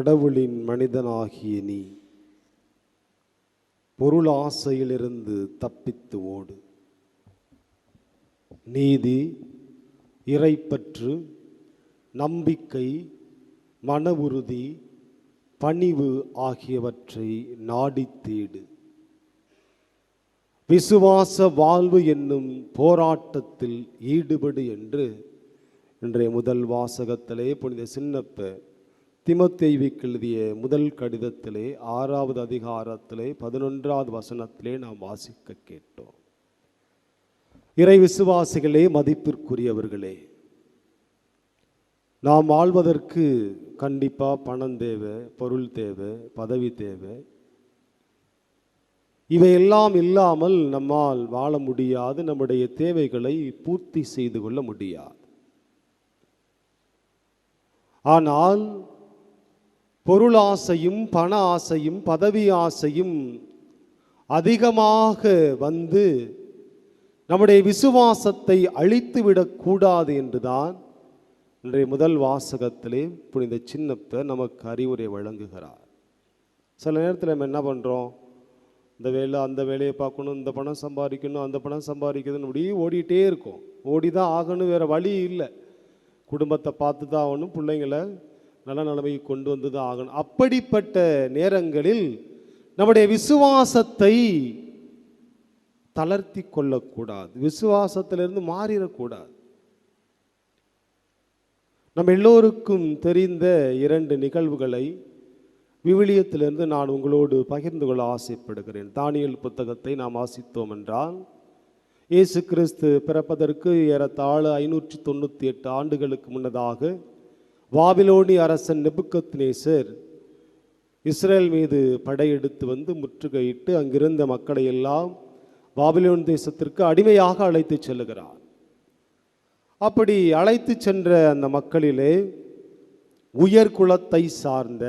கடவுளின் மனிதனாகிய நீ. பொருளாசையிலிருந்து தப்பித்து ஓடு. நீதி இறைப்பற்று நம்பிக்கை மன உறுதி பணிவு ஆகியவற்றை நாடித் தேடு விசுவாச வாழ்வு என்னும் போராட்டத்தில் ஈடுபடு என்று இன்றைய முதல் வாசகத்திலே புனித சின்னப்ப திமத்தேவிக்கு எழுதிய முதல் கடிதத்திலே ஆறாவது அதிகாரத்திலே பதினொன்றாவது வசனத்திலே நாம் வாசிக்க கேட்டோம். இறை விசுவாசிகளே மதிப்பிற்குரியவர்களே நாம் வாழ்வதற்கு கண்டிப்பாக பணம் தேவை பொருள் தேவை பதவி தேவை. இவையெல்லாம் இல்லாமல் நம்மால் வாழ முடியாது நம்முடைய தேவைகளை பூர்த்தி செய்து கொள்ள முடியாது. ஆனால் பொருளாசையும் பண ஆசையும் பதவி ஆசையும் அதிகமாக வந்து நம்முடைய விசுவாசத்தை அழித்து விடக்கூடாது என்றுதான் இன்றைய முதல் வாசகத்திலே புனித சின்னப்ப நமக்கு அறிவுரை வழங்குகிறார். சில நேரத்தில் நம்ம என்ன பண்ணுறோம் இந்த வேலை அந்த வேலையை பார்க்கணும் இந்த பணம் சம்பாதிக்கணும் அந்த பணம் சம்பாதிக்கணும்னு அப்படியே ஓடிட்டே இருக்கும். ஓடி தான் ஆகணும் வேறு வழி இல்லை. குடும்பத்தை பார்த்து தான் ஆகணும் பிள்ளைங்களை நல்ல நிலைமைக்கு கொண்டு வந்து தான் ஆகணும். அப்படிப்பட்ட நேரங்களில் நம்முடைய விசுவாசத்தை தளர்த்தி கொள்ளக்கூடாது. விசுவாசத்திலிருந்து மாறிடக்கூடாது. நம்ம எல்லோருக்கும் தெரிந்த இரண்டு நிகழ்வுகளை விவிலியத்திலிருந்து நான் உங்களோடு பகிர்ந்து கொள்ள ஆசைப்படுகிறேன். தானியல் புத்தகத்தை நாம் வாசித்தோம் என்றால் இயேசு கிறிஸ்து பிறப்பதற்கு ஏறத்தாழ ஐநூற்றி தொண்ணூற்றி எட்டு ஆண்டுகளுக்கு முன்னதாக வாபிலோனி அரசன் நெபுக்கத்நேசர் இஸ்ரேல் மீது படையெடுத்து வந்து முற்றுகையிட்டு அங்கிருந்த மக்களை எல்லாம் பாபிலோன் தேசத்திற்கு அடிமையாக அழைத்து செல்லுகிறார். அப்படி அழைத்து சென்ற அந்த மக்களிலே உயர்குலத்தை சார்ந்த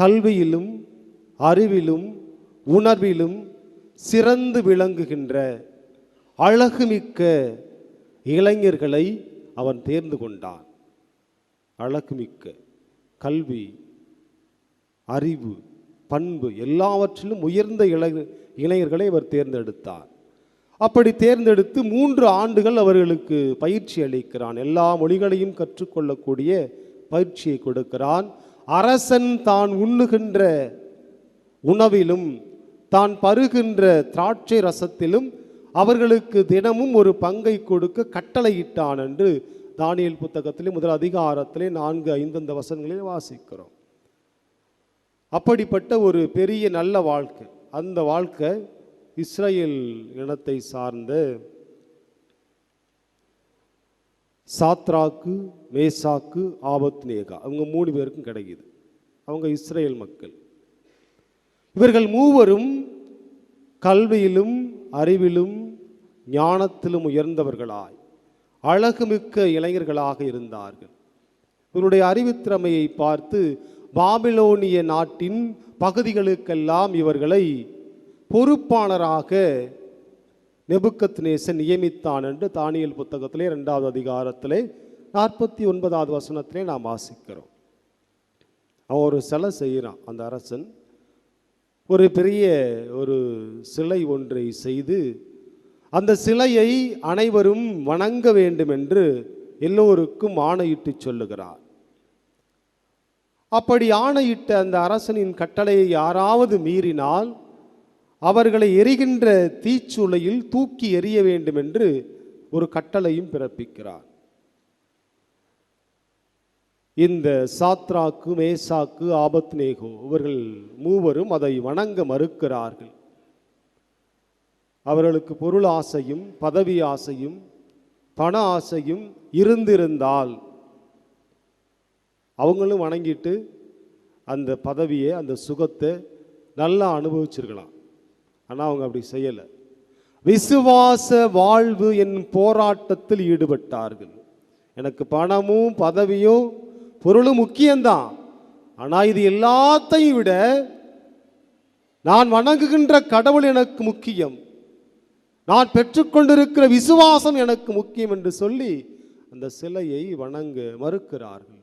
கல்வியிலும் அறிவிலும் உணர்விலும் சிறந்து விளங்குகின்ற அழகுமிக்க இளைஞர்களை அவன் தேர்ந்து கொண்டான். அழகுமிக்க கல்வி அறிவு பண்பு எல்லாவற்றிலும் உயர்ந்த இளை இளைஞர்களை அவர் தேர்ந்தெடுத்தார். அப்படி தேர்ந்தெடுத்து மூன்று ஆண்டுகள் அவர்களுக்கு பயிற்சி அளிக்கிறான். எல்லா மொழிகளையும் கற்றுக்கொள்ளக்கூடிய பயிற்சியை கொடுக்கிறான். அரசன் தான் உண்ணுகின்ற உணவிலும் தான் பருகின்ற திராட்சை ரசத்திலும் அவர்களுக்கு தினமும் ஒரு பங்கை கொடுக்க கட்டளையிட்டான் என்று தானியல் புத்தகத்திலே முதல் அதிகாரத்திலே நான்கு ஐந்தந்த வசனங்களில் வாசிக்கிறோம். அப்படிப்பட்ட ஒரு பெரிய நல்ல வாழ்க்கை. அந்த வாழ்க்கை இஸ்ரேல் இனத்தை சார்ந்த சாத்ராக்கு மேசாக்கு ஆபத்னேகா அவங்க மூணு பேருக்கும் கிடைக்குது. அவங்க இஸ்ரேல் மக்கள். இவர்கள் மூவரும் கல்வியிலும் அறிவிலும் ஞானத்திலும் உயர்ந்தவர்களாய். அழகுமிக்க இளைஞர்களாக இருந்தார்கள். இவருடைய அறிவுத்திறமையை பார்த்து பாபிலோனிய நாட்டின் பகுதிகளுக்கெல்லாம் இவர்களை பொறுப்பாளராக நெபுக்கத் நேசன் நியமித்தான் என்று தானியல் புத்தகத்திலே ரெண்டாவது அதிகாரத்திலே நாற்பத்தி ஒன்பதாவது வசனத்திலே நாம் வாசிக்கிறோம். அவன் ஒரு சிலை செய்கிறான். அந்த அரசன் ஒரு பெரிய ஒரு சிலை ஒன்றை செய்து அந்த சிலையை அனைவரும் வணங்க வேண்டும் என்று எல்லோருக்கும் ஆணையிட்டு சொல்லுகிறார். அப்படி ஆணையிட்ட அந்த அரசனின் கட்டளையை யாராவது மீறினால் அவர்களை எரிகின்ற தீச்சூளையில் தூக்கி எறிய வேண்டும் என்று ஒரு கட்டளையும் பிறப்பிக்கிறார். இந்த சாத்ராக்கு மேசாக்கு ஆபத்னேகோ இவர்கள் மூவரும் அதை வணங்க மறுக்கிறார்கள். அவர்களுக்கு பொருள் ஆசையும் பதவி ஆசையும் பண ஆசையும் இருந்திருந்தால் அவங்களும் வணங்கிட்டு அந்த பதவியை அந்த சுகத்தை நல்லா அனுபவிச்சிருக்கலாம். ஆனால் அவங்க அப்படி செய்யலை. விசுவாச வாழ்வு என் போராட்டத்தில் ஈடுபட்டார்கள். எனக்கு பணமும் பதவியும் பொருளும் முக்கியம்தான். ஆனால் இது எல்லாத்தையும் விட நான் வணங்குகின்ற கடவுள் எனக்கு முக்கியம். நான் பெற்றுக்கொண்டிருக்கிற விசுவாசம் எனக்கு முக்கியம் என்று சொல்லி அந்த சிலையை வணங்க மறுக்கிறார்கள்.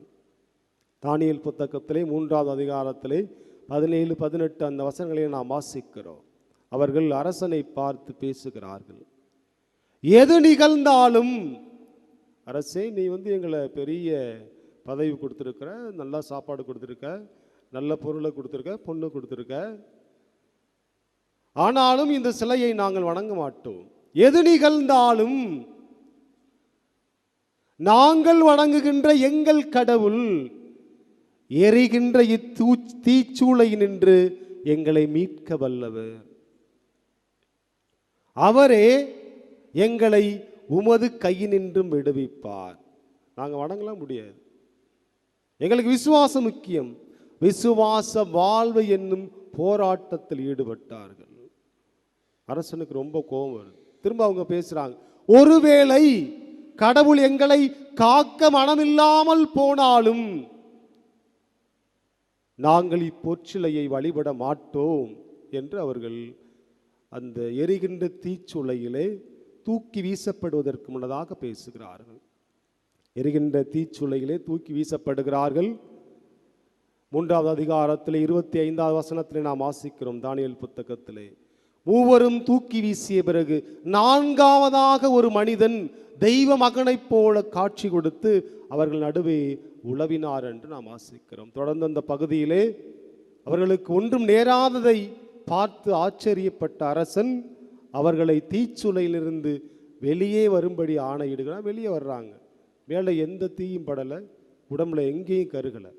தானியல் புத்தகத்திலே மூன்றாவது அதிகாரத்திலே பதினேழு பதினெட்டு அந்த வசனங்களை நாம் வாசிக்கிறோம். அவர்கள் அரசனை பார்த்து பேசுகிறார்கள். எது நிகழ்ந்தாலும் அரசே நீ வந்து எங்களை பெரிய பதவி கொடுத்துருக்குற நல்லா சாப்பாடு கொடுத்துருக்க நல்ல பொருளை கொடுத்துருக்க பொண்ணு கொடுத்துருக்க ஆனாலும் இந்த சிலையை நாங்கள் வணங்க மாட்டோம். எது நிகழ்ந்தாலும் நாங்கள் வணங்குகின்ற எங்கள் கடவுள் எரிகின்ற இத்தூ தீச்சூளை நின்று எங்களை மீட்க வல்லவர். அவரே எங்களை உமது கையினின்றும் விடுவிப்பார். நாங்கள் வணங்கலாம் முடியாது. எங்களுக்கு விசுவாசம் முக்கியம். விசுவாச வாழ்வு என்னும் போராட்டத்தில் ஈடுபட்டார்கள். அரசனுக்கு ரொம்ப கோபம் வருது. திரும்ப அவங்க பேசுகிறாங்க ஒருவேளை கடவுள் எங்களை காக்க மனமில்லாமல் போனாலும் நாங்கள் இப்பொற்சிலையை வழிபட மாட்டோம் என்று அவர்கள் அந்த எரிகின்ற தீச்சுளையிலே தூக்கி வீசப்படுவதற்கு முன்னதாக பேசுகிறார்கள். எரிகின்ற தீச்சுளையிலே தூக்கி வீசப்படுகிறார்கள். மூன்றாவது அதிகாரத்தில் இருபத்தி ஐந்தாவது வசனத்திலே நாம் வாசிக்கிறோம் தானியல் புத்தகத்திலே. மூவரும் தூக்கி வீசிய பிறகு நான்காவதாக ஒரு மனிதன் தெய்வ மகனைப் போல காட்சி கொடுத்து அவர்கள் நடுவே உளவினார் என்று நாம் ஆசிக்கிறோம். தொடர்ந்து அந்த பகுதியிலே அவர்களுக்கு ஒன்றும் நேராததை பார்த்து ஆச்சரியப்பட்ட அரசன் அவர்களை தீச்சுளையிலிருந்து வெளியே வரும்படி ஆணையிடுகிறான். வெளியே வர்றாங்க. மேலே எந்த தீயும் படலை உடம்புல எங்கேயும் கருகலை.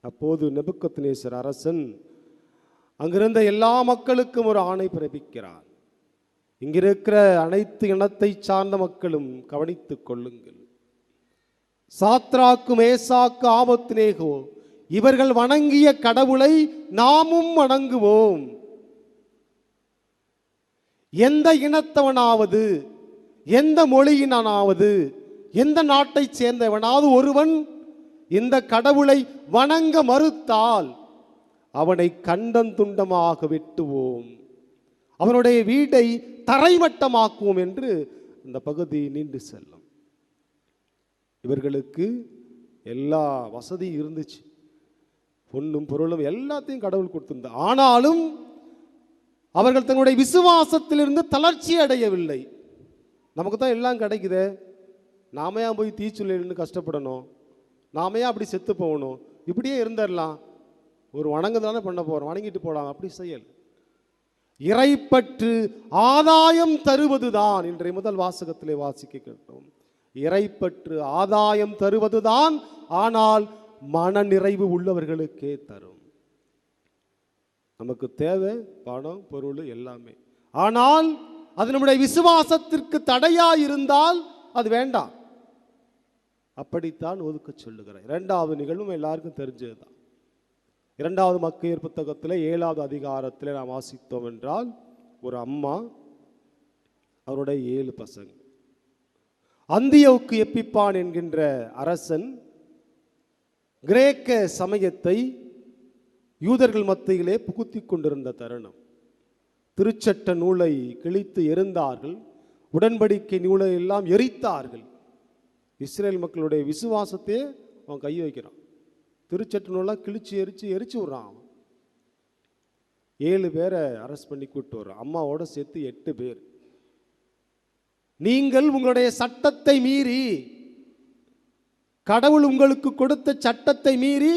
அப்போது நெபுக்கத்னேஸ்வர் அரசன் அங்கிருந்த எல்லா மக்களுக்கும் ஒரு ஆணை பிறப்பிக்கிறார். இங்கிருக்கிற அனைத்து இனத்தை சார்ந்த மக்களும் கவனித்துக் கொள்ளுங்கள். சாத்ராக்கு மேசாக்கு ஆபத்னேகோ இவர்கள் வணங்கிய கடவுளை நாமும் வணங்குவோம். எந்த இனத்தவனாவது எந்த மொழியினாவது எந்த நாட்டைச் சேர்ந்தவனாவது ஒருவன் இந்த கடவுளை வணங்க மறுத்தால் அவனை கண்டந்துண்டமாக வெட்டுவோம். அவனுடைய வீட்டை தரைமட்டமாக்குவோம் என்று அந்த பகுதி நீண்டு செல்லும். இவர்களுக்கு எல்லா வசதியும் இருந்துச்சு. பொண்ணும் பொருளும் எல்லாத்தையும் கடவுள் கொடுத்திருந்த. ஆனாலும் அவர்கள் தன்னுடைய விசுவாசத்திலிருந்து தளர்ச்சி அடையவில்லை. நமக்கு தான் எல்லாம் கிடைக்குதே. நாமையா போய் தீச்சுள்ளில் கஷ்டப்படணும்? நாம ஏன் அப்படி செத்து போகணும்? இப்படியே இருந்துடலாம் ஒரு வணங்கு தானே பண்ண போகிறோம் வணங்கிட்டு போகலாம் அப்படி செயல். இறைப்பற்று ஆதாயம் தருவதுதான் இன்றைய முதல் வாசகத்திலே வாசிக்க கேட்டோம். இறைப்பற்று ஆதாயம் தருவதுதான் ஆனால் மன நிறைவு உள்ளவர்களுக்கே தரும். நமக்கு தேவை பணம் பொருள் எல்லாமே. ஆனால் அது நம்முடைய விசுவாசத்திற்கு தடையா இருந்தால் அது வேண்டாம். அப்படித்தான் ஒதுக்க சொல்லுகிறேன் இரண்டாவது நிகழ்வும் எல்லாருக்கும் தெரிஞ்சதுதான். இரண்டாவது மக்கையர் புத்தகத்தில் ஏழாவது அதிகாரத்தில் நாம் வாசித்தோம் என்றால் ஒரு அம்மா அவருடைய ஏழு பசங்க. அந்தியவுக்கு எப்பிப்பான் என்கின்ற அரசன் கிரேக்க சமயத்தை யூதர்கள் மத்தியிலே புகுத்தி கொண்டிருந்த தருணம். திருச்சட்ட நூலை கிழித்து எரிந்தார்கள் உடன்படிக்கை நூலை எல்லாம் எரித்தார்கள். இஸ்ரேல் மக்களுடைய விசுவாசத்தையே அவன் கை வைக்கிறான் திருச்சட்ட நூலாக கிழிச்சு எரிச்சு எரிச்சு விட்றான் அவன். ஏழு பேரை அரெஸ்ட் பண்ணி கூப்பிட்டு வர்றான். அம்மாவோட சேர்த்து எட்டு பேர். நீங்கள் உங்களுடைய சட்டத்தை மீறி கடவுள் உங்களுக்கு கொடுத்த சட்டத்தை மீறி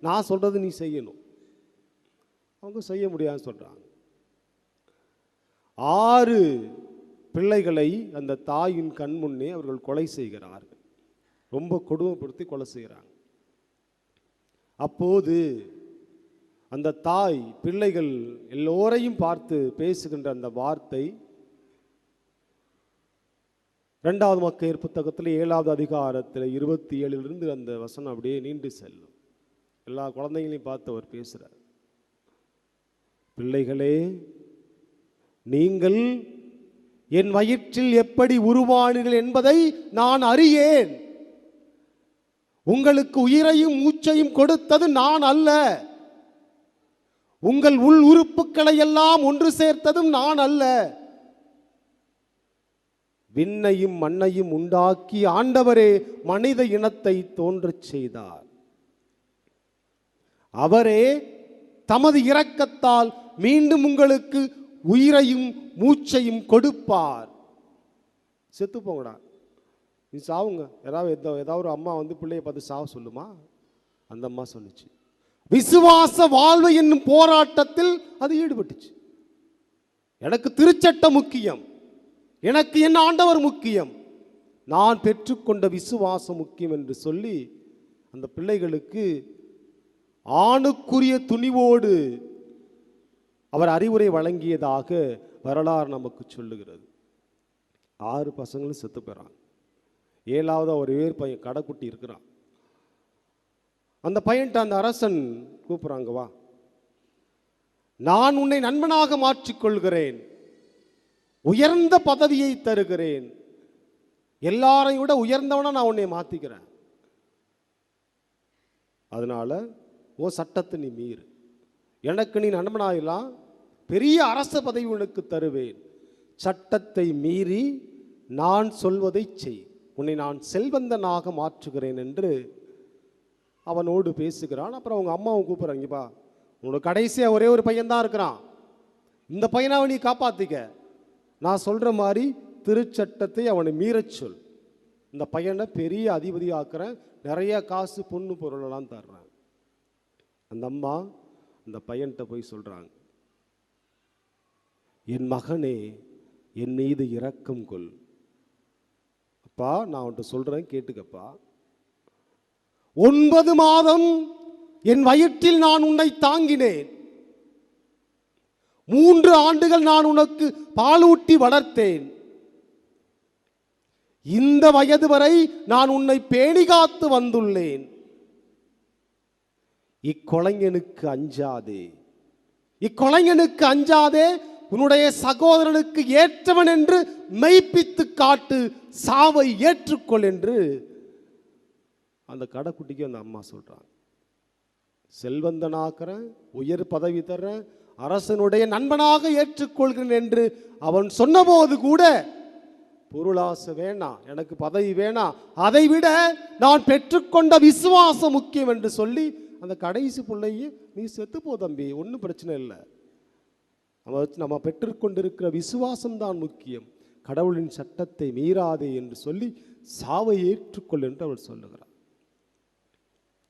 நான் சொல்றது நீ செய்யணும். அவங்க செய்ய முடியாதுன்னு சொல்றாங்க. ஆறு பிள்ளைகளை அந்த தாயின் கண் முன்னே அவர்கள் கொலை செய்கிறார்கள். ரொம்ப கொடுமைப்படுத்தி கொலை செய்கிறாங்க. அப்போது அந்த தாய் பிள்ளைகள் எல்லோரையும் பார்த்து பேசுகின்ற அந்த வார்த்தை ரெண்டாவது மக்கள் புத்தகத்தில் ஏழாவது அதிகாரத்தில் இருபத்தி ஏழிலிருந்து அந்த வசனம் அப்படியே நீண்டு செல்லும். எல்லா குழந்தைங்களையும் பார்த்து அவர் பேசுகிறார் பிள்ளைகளே நீங்கள் என் வயிற்றில் எப்படி உருவானீர்கள் என்பதை நான் அறியேன். உங்களுக்கு உயிரையும் மூச்சையும் கொடுத்தது நான் அல்ல. உங்கள் உள் உறுப்புக்களை எல்லாம் ஒன்று சேர்த்ததும் நான் அல்ல. விண்ணையும் மண்ணையும் உண்டாக்கி ஆண்டவரே மனித இனத்தை தோன்றச் செய்தார். அவரே தமது இரக்கத்தால் மீண்டும் உங்களுக்கு உயிரையும் மூச்சையும் கொடுப்பார். செத்து போங்கடா. நீ சாவுங்க. ஏதாவது எதோ ஏதாவது ஒரு அம்மா வந்து பிள்ளைய பார்த்து சாவ சொல்லுமா? அந்த அம்மா சொன்னுச்சு விசுவாச வாழ்வு என்னும் போராட்டத்தில் அது ஈடுபட்டுச்சு. எனக்கு திருச்சட்டம் முக்கியம். எனக்கு என் ஆண்டவர் முக்கியம். நான் பெற்றுக்கொண்ட விசுவாசம் முக்கியம் என்று சொல்லி அந்த பிள்ளைகளுக்கு ஆணுக்குரிய துணிவோடு அவர் அறிவுரை வழங்கியதாக வரலாறு நமக்கு சொல்லுகிறது. ஆறு பசங்களும் செத்து போயிறாங்க. ஏழாவது ஒரு வேர் பையன் கடைக்குட்டி இருக்கிறான். அந்த பையன்ட்ட அந்த அரசன் கூப்பிட்றாங்க வா. நான் உன்னை நண்பனாக மாற்றிக்கொள்கிறேன். உயர்ந்த பதவியை தருகிறேன். எல்லாரையும் விட உயர்ந்தவனா நான் உன்னை மாற்றிக்கிறேன் அதனால ஓ சட்டத்தை நீ மீறு. எனக்கு நீ நண்பனாயிலாம் பெரிய அரச பதவி உனக்கு தருவேன். சட்டத்தை மீறி நான் சொல்வதை செய். உன்னை நான் செல்வந்தனாக மாற்றுகிறேன் என்று அவனோடு பேசுகிறான். அப்புறம் அவங்க அம்மாவும் கூப்பிட்றாங்கப்பா உன்னோட கடைசியாக ஒரே ஒரு பையன்தான் இருக்கிறான். இந்த பையனாவை நீ காப்பாற்றிக்க நான் சொல்கிற மாதிரி திருச்சட்டத்தை அவனை மீறச் சொல். இந்த பையனை பெரிய அதிபதி ஆக்குறேன் நிறைய காசு பொண்ணு பொருளெல்லாம் தர்றேன். அந்த அம்மா அந்த பையன்கிட்ட போய் சொல்கிறாங்க என் மகனே என் மீது இரக்கம் கொள். அப்பா நான் உன்ட்டு சொல்றேன் கேட்டுக்கப்பா. ஒன்பது மாதம் என் வயிற்றில் நான் உன்னை தாங்கினேன். மூன்று ஆண்டுகள் நான் உனக்கு பாலூட்டி வளர்த்தேன். இந்த வயது வரை நான் உன்னை பேணி காத்து வந்துள்ளேன். இக்கொலைஞனுக்கு அஞ்சாதே. இக்கொலைஞனுக்கு அஞ்சாதே உன்னுடைய சகோதரனுக்கு ஏற்றவன் என்று மெய்ப்பித்து காட்டு சாவை ஏற்றுக்கொள் என்று அந்த கடைக்குட்டிக்கு அந்த அம்மா சொல்றாங்க. செல்வந்தனாக்குறேன் உயர் பதவி தர்றேன் அரசனுடைய நண்பனாக ஏற்றுக்கொள்கிறேன் என்று அவன் சொன்னபோது கூட பொருளாசை வேணாம் எனக்கு பதவி வேணாம் அதை விட நான் பெற்றுக்கொண்ட விசுவாசம் முக்கியம் என்று சொல்லி அந்த கடைசி பிள்ளையை நீ செத்துப்போ தம்பி ஒன்றும் பிரச்சனை இல்லை. நம்ம நம்ம பெற்றுக்கொண்டிருக்கிற விசுவாசம்தான் முக்கியம். கடவுளின் சட்டத்தை மீறாதே என்று சொல்லி சாவை ஏற்றுக்கொள் என்று அவள் சொல்லுகிறார்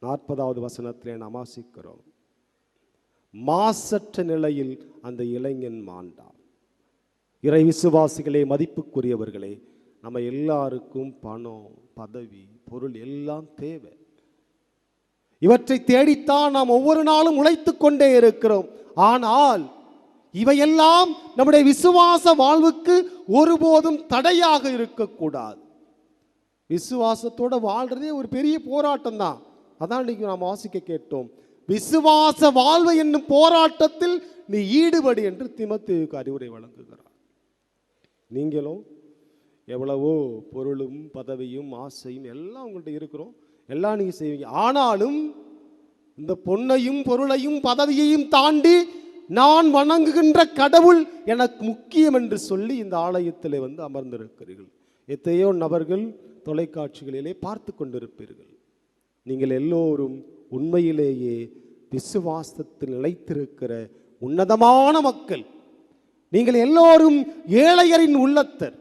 நாற்பதாவது வசனத்திலே நாம் வாசிக்கிறோம். மாசற்ற நிலையில் அந்த இளைஞன் மாண்டான். இறை விசுவாசிகளே மதிப்புக்குரியவர்களே நம்ம எல்லாருக்கும் பணம் பதவி பொருள் எல்லாம் தேவை. இவற்றை தேடித்தான் நாம் ஒவ்வொரு நாளும் உழைத்து கொண்டே இருக்கிறோம். ஆனால் இவையெல்லாம் நம்முடைய விசுவாச வாழ்வுக்கு ஒருபோதும் தடையாக இருக்கக்கூடாது. விசுவாசத்தோட வாழ்றதே ஒரு பெரிய போராட்டம் தான் அதான் இன்னைக்கு நாம் வாசிக்க கேட்டோம். விசுவாச வாழ்வு என்னும் போராட்டத்தில் நீ ஈடுபடு என்று திமத்துக்கு அறிவுரை வழங்குகிறார். நீங்களும் எவ்வளவோ பொருளும் பதவியும் ஆசையும் எல்லாம் உங்கள்கிட்ட இருக்கிறோம். எல்லாம் நீங்கள் செய்வீங்க. ஆனாலும் இந்த பொன்னையும் பொருளையும் பதவியையும் தாண்டி நான் வணங்குகின்ற கடவுள் எனக்கு முக்கியம் என்று சொல்லி இந்த ஆலயத்தில் வந்து அமர்ந்திருக்கிறீர்கள். எத்தையோ நபர்கள் தொலைக்காட்சிகளிலே பார்த்து கொண்டிருப்பீர்கள். நீங்கள் எல்லோரும் உண்மையிலேயே விசுவாசத்தில் நிலைத்திருக்கிற உன்னதமான மக்கள். நீங்கள் எல்லோரும் ஏழையரின் உள்ளத்தர்.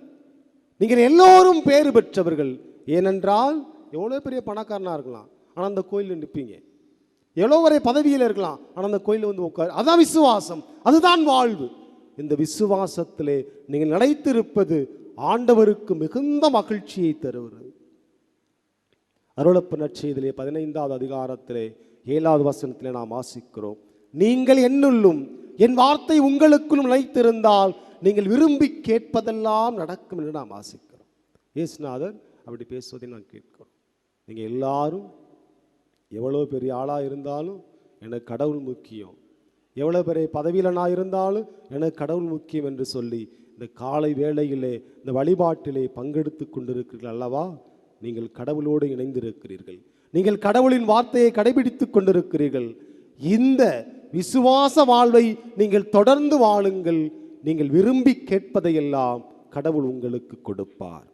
நீங்கள் எல்லோரும் பேறு பெற்றவர்கள். ஏனென்றால் எவ்வளோ பெரிய பணக்காரனாக இருக்கலாம். ஆனால் அந்த கோயிலில் நிற்பீங்க. எவ்வளோ வரை பதவியில் இருக்கலாம் ஆனால் அந்த கோயிலில் வந்து உட்கார். அதான் விசுவாசம். அதுதான் வாழ்வு. இந்த விசுவாசத்திலே நீங்கள் நிலைத்திருப்பது ஆண்டவருக்கு மிகுந்த மகிழ்ச்சியை தருவது. அருளப்பு நற்செய்திலே பதினைந்தாவது அதிகாரத்திலே ஏழாவது வசனத்திலே நாம் வாசிக்கிறோம். நீங்கள் என்னுள்ளும் என் வார்த்தை உங்களுக்குள்ளும் நிலைத்திருந்தால் நீங்கள் விரும்பி கேட்பதெல்லாம் நடக்கும் என்று நாம் வாசிக்கிறோம். இயேசுநாதர் அப்படி பேசுவதை நான் கேட்கிறோம். நீங்கள் எல்லாரும் எவ்வளோ பெரிய ஆளாக இருந்தாலும் எனக்கு கடவுள் முக்கியம். எவ்வளோ பெரிய பதவியில் நான் இருந்தாலும் எனக்கு கடவுள் முக்கியம் என்று சொல்லி இந்த காலை வேளையிலே இந்த வழிபாட்டிலே பங்கெடுத்து கொண்டிருக்கிறீர்கள் அல்லவா? நீங்கள் கடவுளோடு இணைந்திருக்கிறீர்கள். நீங்கள் கடவுளின் வார்த்தையை கடைபிடித்து கொண்டிருக்கிறீர்கள். இந்த விசுவாச வாழ்வை நீங்கள் தொடர்ந்து வாழுங்கள். நீங்கள் விரும்பி கேட்பதையெல்லாம் கடவுள் உங்களுக்கு கொடுப்பார்.